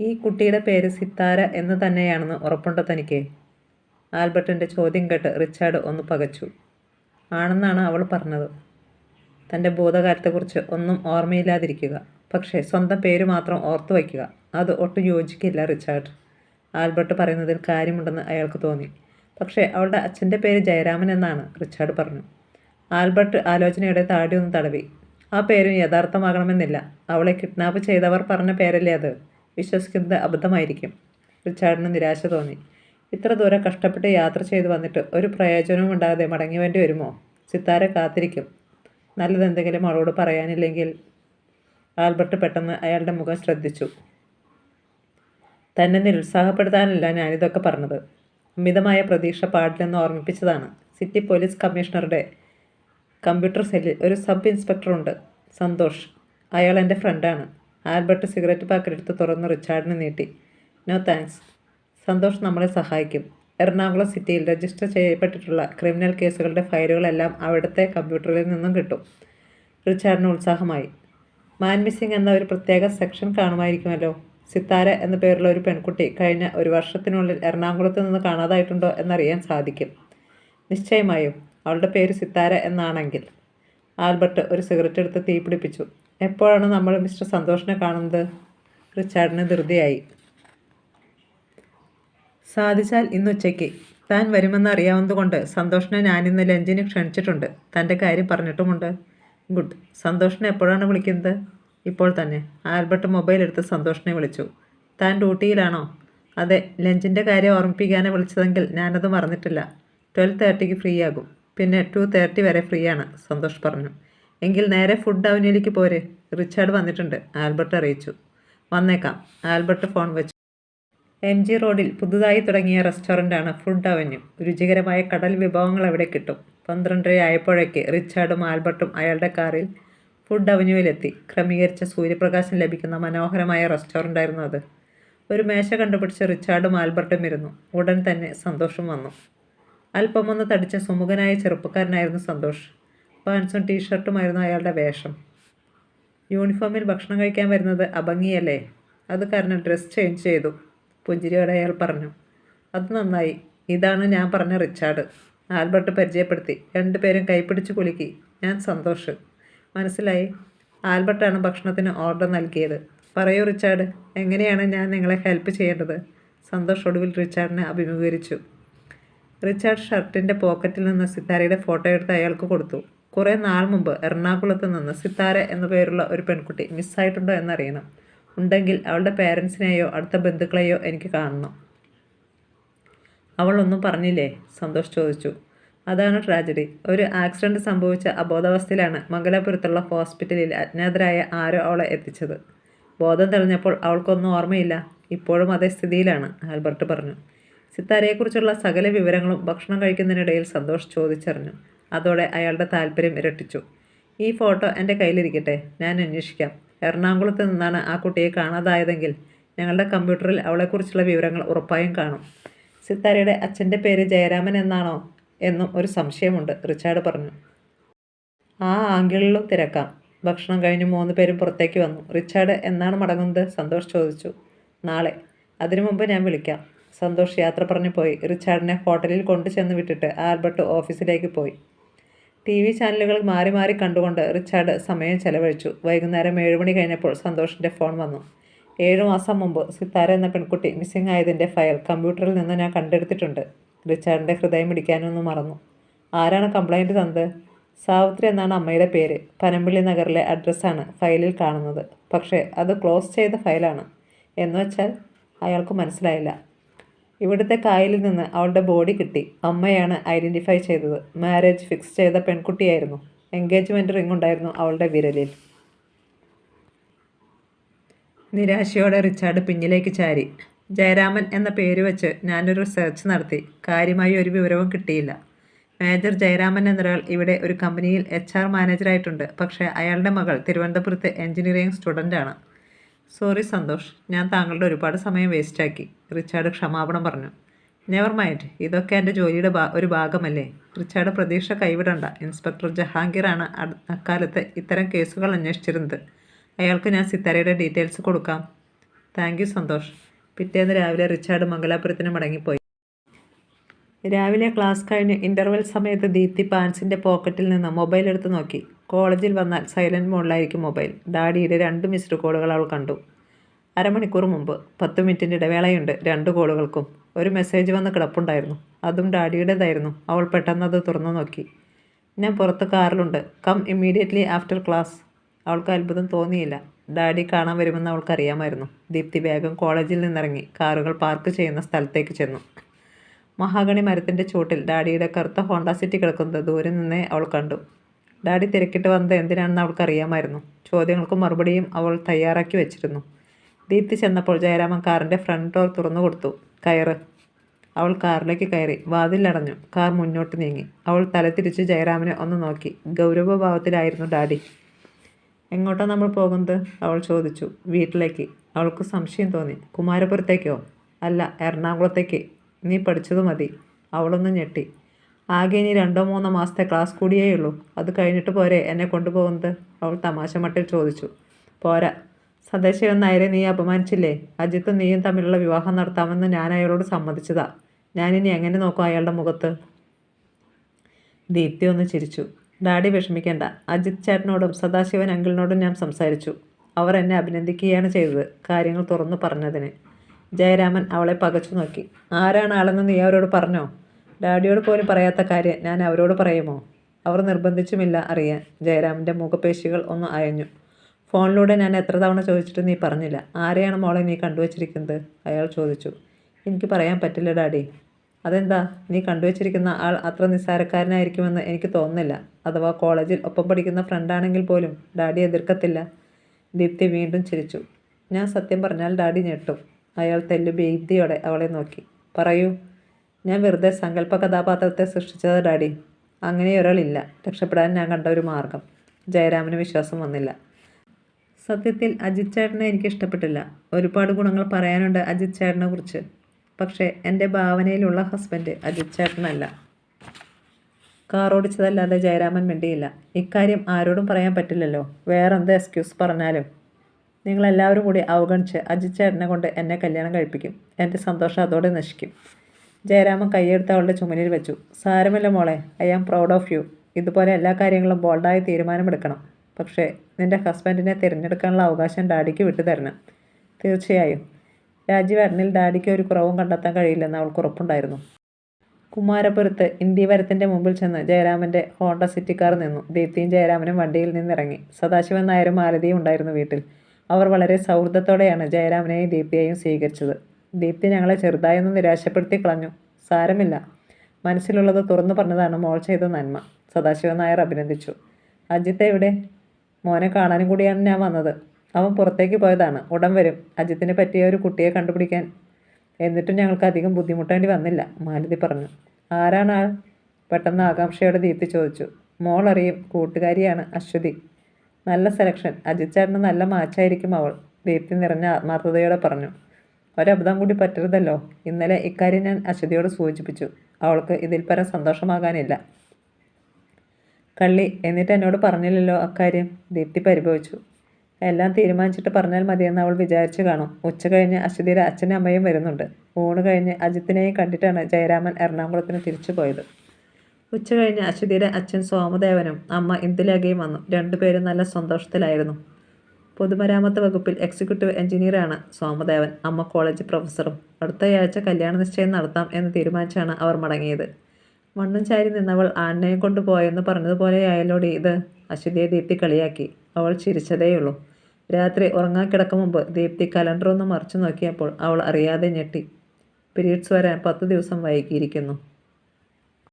ഈ കുട്ടിയുടെ പേര് സിത്താര എന്ന് തന്നെയാണെന്ന് ഉറപ്പുണ്ടോ തനിക്ക്? ആൽബർട്ടിന്റെ ചോദ്യം കേട്ട് റിച്ചാർഡ് ഒന്ന് പകച്ചു. ആണെന്നാണ് അവൾ പറഞ്ഞത്. തന്റെ ഭൂതകാലത്തെക്കുറിച്ച് ഒന്നും ഓർമ്മയില്ലാതിരിക്കുക. പക്ഷേ സ്വന്തം പേര് മാത്രം ഓർത്തു വയ്ക്കുക. അത് ഒട്ടും യോജിക്കില്ല റിച്ചാർഡ്. ആൽബർട്ട് പറയുന്നതിൽ കാര്യമുണ്ടെന്ന് അയാൾക്ക് തോന്നി. പക്ഷേ അവളുടെ അച്ഛന്റെ പേര് ജയരാമൻ എന്നാണ് റിച്ചാർഡ് പറഞ്ഞു. ആൽബർട്ട് ആലോചനയുടെ താടി ഒന്ന് തടവി. ആ പേരും യഥാർത്ഥമാകണമെന്നില്ല. അവളെ കിഡ്നാപ്പ് ചെയ്തവർ പറഞ്ഞ പേരല്ലേ അത്? വിശ്വസിക്കുന്നത് അബദ്ധമായിരിക്കും. റിച്ചാർഡിന് നിരാശ തോന്നി. ഇത്ര ദൂരം കഷ്ടപ്പെട്ട് യാത്ര ചെയ്ത് വന്നിട്ട് ഒരു പ്രയോജനവും ഉണ്ടാകാതെ മടങ്ങി വേണ്ടി വരുമോ? സിത്താര കാത്തിരിക്കും. നല്ലതെന്തെങ്കിലും അവളോട് പറയാനില്ലെങ്കിൽ ആൽബർട്ട് പെട്ടെന്ന് അയാളുടെ മുഖം ശ്രദ്ധിച്ചു. തന്നെ നിരുത്സാഹപ്പെടുത്താനല്ല ഞാനിതൊക്കെ പറഞ്ഞത്. അമിതമായ പ്രതീക്ഷ പാടില്ലെന്ന് ഓർമ്മിപ്പിച്ചതാണ്. സിറ്റി പോലീസ് കമ്മീഷണറുടെ കമ്പ്യൂട്ടർ സെല്ലിൽ ഒരു സബ് ഇൻസ്പെക്ടറുണ്ട്. സന്തോഷ്. അയാൾ എന്റെ ഫ്രണ്ടാണ്. ആൽബർട്ട് സിഗരറ്റ് പാക്കറ്റ് എടുത്ത് തുറന്ന് റിച്ചാർഡിന് നീട്ടി. No thanks. സന്തോഷ് നമ്മളെ സഹായിക്കും. എറണാകുളം സിറ്റിയിൽ രജിസ്റ്റർ ചെയ്യപ്പെട്ടിട്ടുള്ള ക്രിമിനൽ കേസുകളുടെ ഫയലുകളെല്ലാം അവിടുത്തെ കമ്പ്യൂട്ടറിൽ നിന്നും കിട്ടും. റിച്ചാർഡിന് ഉത്സാഹമായി. മാൻ മിസ്സിംഗ് എന്ന ഒരു പ്രത്യേക സെക്ഷൻ കാണുമായിരിക്കുമല്ലോ. സിത്താര എന്ന പേരുള്ള ഒരു പെൺകുട്ടി കഴിഞ്ഞ ഒരു വർഷത്തിനുള്ളിൽ എറണാകുളത്ത് നിന്ന് കാണാതായിട്ടുണ്ടോ എന്നറിയാൻ സാധിക്കും. നിശ്ചയമായും അവളുടെ പേര് സിത്താര എന്നാണെങ്കിൽ. ആൽബർട്ട് ഒരു സിഗരറ്റ് എടുത്ത് തീ പിടിപ്പിച്ചു. എപ്പോഴാണ് നമ്മൾ മിസ്റ്റർ സന്തോഷിനെ കാണുന്നത്? റിച്ചാർഡിന് ധൃതിയായി. സാധിച്ചാൽ ഇന്ന് ഉച്ചയ്ക്ക്. താൻ വരുമെന്ന് അറിയാവുന്നതുകൊണ്ട് സന്തോഷിനെ ഞാനിന്ന് ലഞ്ചിന് ക്ഷണിച്ചിട്ടുണ്ട്. തന്റെ കാര്യം പറഞ്ഞിട്ടുമുണ്ട്. ഗുഡ്. സന്തോഷിനെ എപ്പോഴാണ് വിളിക്കുന്നത്? ഇപ്പോൾ തന്നെ. ആൽബർട്ട് മൊബൈൽ എടുത്ത് സന്തോഷിനെ വിളിച്ചു. താൻ ഡ്യൂട്ടിയിലാണോ? അതെ. ലഞ്ചിന്റെ കാര്യം ഓർമ്മിപ്പിക്കാനെ വിളിച്ചതെങ്കിൽ ഞാനത് മറന്നിട്ടില്ല. ട്വൽവ് തേർട്ടിക്ക് ഫ്രീ ആകും പിന്നെ ടു തേർട്ടി വരെ ഫ്രീ ആണ് സന്തോഷ് പറഞ്ഞു. എങ്കിൽ നേരെ ഫുഡ് അവനിലേക്ക് പോരെ. റിച്ചാർഡ് വന്നിട്ടുണ്ട് ആൽബർട്ട് അറിയിച്ചു. വന്നേക്കാം ആൽബർട്ട് ഫോൺ വെച്ചു. എം ജി റോഡിൽ പുതുതായി തുടങ്ങിയ റെസ്റ്റോറന്റാണ് ഫുഡ് അവന്യൂ രുചികരമായ കടൽ വിഭവങ്ങൾ അവിടെ കിട്ടും. പന്ത്രണ്ടര ആയപ്പോഴേക്ക് റിച്ചാർഡും ആൽബർട്ടും അയാളുടെ കാറിൽ ഫുഡ് അവന്യൂവിലെത്തി ക്രമീകരിച്ച സൂര്യപ്രകാശം ലഭിക്കുന്ന മനോഹരമായ റെസ്റ്റോറന്റായിരുന്നു അത്. ഒരു മേശ കണ്ടുപിടിച്ച് റിച്ചാർഡും ആൽബർട്ടും ഇരുന്നു. ഉടൻ തന്നെ സന്തോഷം വന്നു. അല്പമൊന്ന് തടിച്ച സുമുഖനായ ചെറുപ്പക്കാരനായിരുന്നു സന്തോഷ്. പാൻസും ടീഷർട്ടുമായിരുന്നു അയാളുടെ വേഷം. യൂണിഫോമിൽ ഭക്ഷണം കഴിക്കാൻ വരുന്നത് അഭംഗിയല്ലേ? അത് കാരണം ഡ്രസ് ചേഞ്ച് ചെയ്തു പുഞ്ചിരിയോടെ അയാൾ പറഞ്ഞു. അത് നന്നായി. ഇതാണ് ഞാൻ പറഞ്ഞ റിച്ചാർഡ്. ആൽബർട്ട് പരിചയപ്പെടുത്തി. രണ്ടുപേരും കൈപ്പിടിച്ച് കുലുക്കി. ഞാൻ സന്തോഷ്. മനസ്സിലായി? ആൽബർട്ടാണ് ഭക്ഷണത്തിന് ഓർഡർ നൽകിയത്. പറയൂ റിച്ചാർഡ് എങ്ങനെയാണ് ഞാൻ നിങ്ങളെ ഹെൽപ്പ് ചെയ്യേണ്ടത്? സന്തോഷ് ഒടുവിൽ റിച്ചാർഡിനെ അഭിമുഖീകരിച്ചു. റിച്ചാർഡ് ഷർട്ടിന്റെ പോക്കറ്റിൽ നിന്ന് സിത്താരയുടെ ഫോട്ടോ എടുത്ത് അയാൾക്ക് കൊടുത്തു. കുറേ നാൾ മുമ്പ് എറണാകുളത്ത് നിന്ന് സിത്താര എന്ന പേരുള്ള ഒരു പെൺകുട്ടി മിസ്സായിട്ടുണ്ടോ എന്നറിയണം. ഉണ്ടെങ്കിൽ അവളുടെ പേരൻസിനെയോ അടുത്ത ബന്ധുക്കളെയോ എനിക്ക് കാണണം. അവളൊന്നും പറഞ്ഞില്ലേ? സന്തോഷ് ചോദിച്ചു. അതാണ് ട്രാജഡി. ഒരു ആക്സിഡന്റ് സംഭവിച്ച അബോധാവസ്ഥയിലാണ് മംഗലാപുരത്തുള്ള ഹോസ്പിറ്റലിൽ അജ്ഞാതരായ ആരോ അവളെ എത്തിച്ചത്. ബോധം തെളിഞ്ഞപ്പോൾ അവൾക്കൊന്നും ഓർമ്മയില്ല. ഇപ്പോഴും അതേ സ്ഥിതിയിലാണ് ആൽബർട്ട് പറഞ്ഞു. സിത്താരയെക്കുറിച്ചുള്ള സകല വിവരങ്ങളും ഭക്ഷണം കഴിക്കുന്നതിനിടയിൽ സന്തോഷ് ചോദിച്ചറിഞ്ഞു. അതോടെ അയാളുടെ താല്പര്യം ഇരട്ടിച്ചു. ഈ ഫോട്ടോ എന്റെ കയ്യിലിരിക്കട്ടെ ഞാൻ അന്വേഷിക്കാം. എറണാകുളത്ത് നിന്നാണ് ആ കുട്ടിയെ കാണാതായതെങ്കിൽ ഞങ്ങളുടെ കമ്പ്യൂട്ടറിൽ അവളെക്കുറിച്ചുള്ള വിവരങ്ങൾ ഉറപ്പായും കാണും. സിത്താരയുടെ അച്ഛന്റെ പേര് ജയരാമൻ എന്നാണോ എന്നും ഒരു സംശയമുണ്ട് റിച്ചാർഡ് പറഞ്ഞു. ആ ആംഗിളിലും തിരക്കാം. ഭക്ഷണം കഴിഞ്ഞ് മൂന്ന് പേരും പുറത്തേക്ക് വന്നു. റിച്ചാർഡ് എന്നാണ് മടങ്ങുന്നത്? സന്തോഷ് ചോദിച്ചു. നാളെ. അതിനു മുമ്പ് ഞാൻ വിളിക്കാം. സന്തോഷ് യാത്ര പറഞ്ഞു പോയി. റിച്ചാർഡിനെ ഹോട്ടലിൽ കൊണ്ടുചെന്ന് വിട്ടിട്ട് ആൽബർട്ട് ഓഫീസിലേക്ക് പോയി. ടി വി ചാനലുകൾ മാറി മാറി കണ്ടുകൊണ്ട് റിച്ചാർഡ് സമയം ചെലവഴിച്ചു. വൈകുന്നേരം ഏഴ് മണി കഴിഞ്ഞപ്പോൾ സന്തോഷിന്റെ ഫോൺ വന്നു. ഏഴു മാസം മുമ്പ് സിത്താര എന്ന പെൺകുട്ടി മിസ്സിംഗ് ആയതിന്റെ ഫയൽ കമ്പ്യൂട്ടറിൽ നിന്ന് ഞാൻ കണ്ടെടുത്തിട്ടുണ്ട്. റിച്ചാർഡിന്റെ ഹൃദയം പിടിക്കാനൊന്നും മറന്നു. ആരാണ് കംപ്ലൈന്റ് തന്നത്? സാവിത്രി എന്നാണ് അമ്മയുടെ പേര്. പനമ്പിള്ളി നഗറിലെ അഡ്രസ്സാണ് ഫയലിൽ കാണുന്നത്. പക്ഷേ അത് ക്ലോസ് ചെയ്ത ഫയലാണ്. എന്നുവെച്ചാൽ അയാൾക്ക് മനസ്സിലായില്ല. ഇവിടുത്തെ കായലിൽ നിന്ന് അവളുടെ ബോഡി കിട്ടി. അമ്മയാണ് ഐഡന്റിഫൈ ചെയ്തത്. മാരേജ് ഫിക്സ് ചെയ്ത പെൺകുട്ടിയായിരുന്നു. എൻഗേജ്മെന്റ് റിംഗ് ഉണ്ടായിരുന്നു അവളുടെ വിരലിൽ. നിരാശയോടെ റിച്ചാർഡ് പിന്നിലേക്ക് ചാരി. ജയരാമൻ എന്ന പേര് വെച്ച് ഞാനൊരു സെർച്ച് നടത്തി. കാര്യമായി ഒരു വിവരവും കിട്ടിയില്ല. മേജർ ജയരാമൻ എന്നൊരാൾ ഇവിടെ ഒരു കമ്പനിയിൽ എച്ച് ആർ മാനേജറായിട്ടുണ്ട് പക്ഷേ അയാളുടെ മകൾ തിരുവനന്തപുരത്ത് എഞ്ചിനീയറിംഗ് സ്റ്റുഡന്റാണ് സോറി സന്തോഷ് ഞാൻ താങ്കളുടെ ഒരുപാട് സമയം വേസ്റ്റാക്കി റിച്ചാർഡ് ക്ഷമാപണം പറഞ്ഞു. നെവർ മൈൻഡ് ഇതൊക്കെ എന്റെ ജോലിയുടെ ഒരു ഭാഗമല്ലേ? റിച്ചാർഡ് പ്രതീക്ഷ കൈവിടണ്ട. ഇൻസ്പെക്ടർ ജഹാംഗീറാണ് അക്കാലത്ത് ഇത്തരം കേസുകൾ അന്വേഷിച്ചിരുന്നത്. അയാൾക്ക് ഞാൻ സിത്താരയുടെ ഡീറ്റെയിൽസ് കൊടുക്കാം. Thank you Santhosh. പിറ്റേന്ന് രാവിലെ റിച്ചാർഡ് മംഗലാപുരത്തിന് മടങ്ങിപ്പോയി. രാവിലെ ക്ലാസ് കഴിഞ്ഞ് ഇന്റർവെൽ സമയത്ത് ദീപ്തി പാൻസിന്റെ പോക്കറ്റിൽ നിന്ന് മൊബൈൽ എടുത്ത് നോക്കി. കോളേജിൽ വന്നാൽ സൈലന്റ് മോഡിലായിരിക്കും മൊബൈൽ. ഡാഡിയുടെ രണ്ട് മിസ്ഡ് കോളുകൾ അവൾ കണ്ടു. അരമണിക്കൂർ മുമ്പ് പത്ത് മിനിറ്റിന്റെ ഇടവേളയുണ്ട് രണ്ട് കോളുകൾക്കും. ഒരു മെസ്സേജ് വന്ന് കിടപ്പുണ്ടായിരുന്നു. അതും ഡാഡിയുടേതായിരുന്നു. അവൾ പെട്ടെന്ന് അത് തുറന്നു നോക്കി. ഞാൻ പുറത്ത് കാറിലുണ്ട്. Come immediately after class. അവൾക്ക് അത്ഭുതം തോന്നിയില്ല. ഡാഡി കാണാൻ വരുമെന്ന് അവൾക്കറിയാമായിരുന്നു ദീപ്തി വേഗം കോളേജിൽ നിന്നിറങ്ങി കാറുകൾ പാർക്ക് ചെയ്യുന്ന സ്ഥലത്തേക്ക് ചെന്നു. മഹാഗണി മരത്തിന്റെ ചൂട്ടിൽ ഡാഡിയുടെ കറുത്ത ഹോണ്ട സിറ്റി കിടക്കുന്നത് ദൂരെ നിന്നേ അവൾ കണ്ടു. ഡാഡി തിരക്കിട്ട് വന്നത് എന്തിനാണെന്ന് അവൾക്ക് അറിയാമായിരുന്നു. ചോദ്യങ്ങൾക്ക് മറുപടിയും അവൾ തയ്യാറാക്കി വെച്ചിരുന്നു. ദീപ്തി ചെന്നപ്പോൾ ജയരാമൻ കാറിന്റെ ഫ്രണ്ട് ഡോർ തുറന്നു കൊടുത്തു. കയറ്. അവൾ കാറിലേക്ക് കയറി. വാതിലടഞ്ഞു. കാർ മുന്നോട്ട് നീങ്ങി. അവൾ തല തിരിച്ച് ജയരാമനെ ഒന്ന് നോക്കി. ഗൗരവഭാവത്തിലായിരുന്നു ഡാഡി. എങ്ങോട്ടാണ് നമ്മൾ പോകുന്നത്? അവൾ ചോദിച്ചു. വീട്ടിലേക്ക്. അവൾക്ക് സംശയം തോന്നി. കുമാരപുരത്തേക്കോ? അല്ല എറണാകുളത്തേക്ക്. നീ പഠിച്ചത് മതി. അവളൊന്ന് ഞെട്ടി. ആകെ ഇനി രണ്ടോ മൂന്നോ മാസത്തെ ക്ലാസ് കൂടിയേ ഉള്ളൂ. അത് കഴിഞ്ഞിട്ട് പോരെ എന്നെ കൊണ്ടുപോകുന്നത്? അവൾ തമാശ മട്ടിൽ ചോദിച്ചു. പോരാ. സന്ദേശം നായരെ നീ അപമാനിച്ചില്ലേ? അജിത്തും നീയും തമ്മിലുള്ള വിവാഹം നടത്താമെന്ന് ഞാൻ അയാളോട് സമ്മതിച്ചതാ. ഞാനിനി എങ്ങനെ നോക്കും അയാളുടെ മുഖത്ത്? ദീപ്തി ഒന്ന് ചിരിച്ചു. ഡാഡി വിഷമിക്കേണ്ട. അജിത് ചേട്ടനോടും സദാശിവൻ അങ്കിളിനോടും ഞാൻ സംസാരിച്ചു. അവർ എന്നെ അഭിനന്ദിക്കുകയാണ് ചെയ്തത്. കാര്യങ്ങൾ തുറന്നു പറഞ്ഞതിന്. ജയരാമൻ അവളെ പകച്ചു നോക്കി. ആരാണ് ആളെന്ന് നീ അവരോട് പറഞ്ഞോ? ഡാഡിയോട് പോലും പറയാത്ത കാര്യം ഞാൻ അവരോട് പറയുമോ? അവർ നിർബന്ധിച്ചുമില്ല അറിയാൻ. ജയരാമന്റെ മുഖപേശികൾ ഒന്ന് അയഞ്ഞു. ഫോണിലൂടെ ഞാൻ എത്ര തവണ ചോദിച്ചിട്ട് നീ പറഞ്ഞില്ല. ആരെയാണ് മോളെ നീ കണ്ടുവച്ചിരിക്കുന്നത്? അയാൾ ചോദിച്ചു. എനിക്ക് പറയാൻ പറ്റില്ല ഡാഡി. അതെന്താ? നീ കണ്ടുവച്ചിരിക്കുന്ന ആൾ അത്ര നിസ്സാരക്കാരനായിരിക്കുമെന്ന് എനിക്ക് തോന്നുന്നില്ല. അഥവാ കോളേജിൽ ഒപ്പം പഠിക്കുന്ന ഫ്രണ്ടാണെങ്കിൽ പോലും ഡാഡി എതിർക്കത്തില്ല. ദീപ്തി വീണ്ടും ചിരിച്ചു. ഞാൻ സത്യം പറഞ്ഞാൽ ഡാഡി ഞെട്ടും. അയാൾ തെല്ലു ഭീതിയോടെ അവളെ നോക്കി. പറയൂ ഞാൻ വെറുതെ സങ്കല്പ കഥാപാത്രത്തെ സൃഷ്ടിച്ചത് ഡാഡി. അങ്ങനെ ഒരാളില്ല. രക്ഷപ്പെടാൻ ഞാൻ കണ്ട ഒരു മാർഗം. ജയരാമന് വിശ്വാസം വന്നില്ല. സത്യത്തിൽ അജിത് ചേട്ടനെ എനിക്ക് ഇഷ്ടപ്പെട്ടില്ല. ഒരുപാട് ഗുണങ്ങൾ പറയാനുണ്ട് അജിത് ചേട്ടനെ കുറിച്ച്. പക്ഷേ എന്റെ ഭാവനയിലുള്ള ഹസ്ബൻഡ് അജിത് ചേട്ടനല്ല. കാർ ഓടിച്ചതല്ലാതെ ജയരാമൻ മിണ്ടിയില്ല. ഇക്കാര്യം ആരോടും പറയാൻ പറ്റില്ലല്ലോ. വേറെന്ത് എക്സ്ക്യൂസ് പറഞ്ഞാലും. നിങ്ങളെല്ലാവരും കൂടി അവഗണിച്ച് അജിത് ചേട്ടനെ കൊണ്ട് എന്നെ കല്യാണം കഴിപ്പിക്കും. എന്റെ സന്തോഷം അതോടെ നശിക്കും. ജയരാമൻ കൈയെടുത്ത് അവളുടെ ചുമലിൽ വെച്ചു. സാരമില്ല മോളെ I am proud of you. ഇതുപോലെ എല്ലാ കാര്യങ്ങളും ബോൾഡായി തീരുമാനമെടുക്കണം. പക്ഷേ നിന്റെ ഹസ്ബൻഡിനെ തിരഞ്ഞെടുക്കാനുള്ള അവകാശം ഡാഡിക്ക് വിട്ടു തരണം. തീർച്ചയായും. രാജീവേട്ടനിൽ ഡാഡിക്ക് ഒരു കുറവും കണ്ടെത്താൻ കഴിയില്ലെന്ന് അവൾക്ക് ഉറപ്പുണ്ടായിരുന്നു. കുമാരപുരത്ത് ഇന്ത്യവരത്തിന്റെ മുമ്പിൽ ചെന്ന് ജയരാമന്റെ ഹോണ്ട സിറ്റി കാർ നിന്നു. ദീപ്തിയും ജയരാമനും വണ്ടിയിൽ നിന്നിറങ്ങി. സദാശിവൻ നായരും മാലതിയും ഉണ്ടായിരുന്നു വീട്ടിൽ. അവർ വളരെ സൗഹൃദത്തോടെയാണ് ജയരാമനെയും ദീപ്തിയെയും സ്വീകരിച്ചത്. ദീപ്തി ഞങ്ങളെ ചെറുതായൊന്ന് നിരാശപ്പെടുത്തി കളഞ്ഞു. സാരമില്ല. മനസ്സിലുള്ളത് തുറന്നു പറഞ്ഞതാണ് മോൾ ചെയ്ത നന്മ. സദാശിവ നായർ അഭിനന്ദിച്ചു. അജിത്ത് എവിടെ? മോനെ കാണാനും കൂടിയാണ് ഞാൻ വന്നത്. അവൻ പുറത്തേക്ക് പോയതാണ്. ഉടൻ വരും. അജിത്തിനെ പറ്റിയ ഒരു കുട്ടിയെ കണ്ടുപിടിക്കാൻ. എന്നിട്ടും ഞങ്ങൾക്ക് അധികം ബുദ്ധിമുട്ടേണ്ടി വന്നില്ല മാലതി പറഞ്ഞു. ആരാണ് ആൾ? പെട്ടെന്ന് ആകാംക്ഷയോടെ ദീപ്തി ചോദിച്ചു. മോൾ അറിയും. കൂട്ടുകാരിയാണ് അശ്വതി. നല്ല സെലക്ഷൻ. അജിത് ചേട്ടന് നല്ല മാച്ചായിരിക്കും അവൾ. ദീപ്തി നിറഞ്ഞ ആത്മാർത്ഥതയോടെ പറഞ്ഞു. ഒരബദ്ധം കൂടി പറ്റരുതല്ലോ. ഇന്നലെ ഇക്കാര്യം ഞാൻ അശ്വതിയോട് സൂചിപ്പിച്ചു. അവൾക്ക് ഇതിൽ പരം സന്തോഷമാകാനില്ല. കള്ളി എന്നിട്ട് എന്നോട് പറഞ്ഞില്ലല്ലോ അക്കാര്യം? ദീപ്തി പരിഭവിച്ചു. എല്ലാം തീരുമാനിച്ചിട്ട് പറഞ്ഞാൽ മതിയെന്ന് അവൾ വിചാരിച്ചു കാണും. ഉച്ച കഴിഞ്ഞ് അശ്വതിയുടെ അച്ഛനും അമ്മയും വരുന്നുണ്ട്. ഊണ് കഴിഞ്ഞ് അജിത്തിനെയും കണ്ടിട്ടാണ് ജയരാമൻ എറണാകുളത്തിന് തിരിച്ചു പോയത്. ഉച്ച കഴിഞ്ഞ് അശ്വതിയുടെ അച്ഛൻ സോമദേവനും അമ്മ ഇന്ദുലേഖയും വന്നു. രണ്ടുപേരും നല്ല സന്തോഷത്തിലായിരുന്നു. പൊതുമരാമത്ത് വകുപ്പിൽ എക്സിക്യൂട്ടീവ് എഞ്ചിനീയറാണ് സോമദേവൻ. അമ്മ കോളേജ് പ്രൊഫസറും അടുത്തയാഴ്ച കല്യാണ നിശ്ചയം നടത്താം എന്ന് തീരുമാനിച്ചാണ് അവർ മടങ്ങിയത്. മണ്ണും ചാരി നിന്നവൾ ആണ്ണയെ കൊണ്ടുപോയെന്ന് പറഞ്ഞതുപോലെയായാലോടെ ഇത്. അശ്വതിയെ ദീപ്തി കളിയാക്കി. അവൾ ചിരിച്ചതേയുള്ളൂ. രാത്രി ഉറങ്ങാൻ കിടക്കും മുമ്പ് ദീപ്തി കലണ്ടർ ഒന്ന് മറിച്ചു നോക്കിയപ്പോൾ അവൾ അറിയാതെ ഞെട്ടി. പീരീഡ്സ് വരാൻ പത്ത് ദിവസം വൈകിയിരിക്കുന്നു.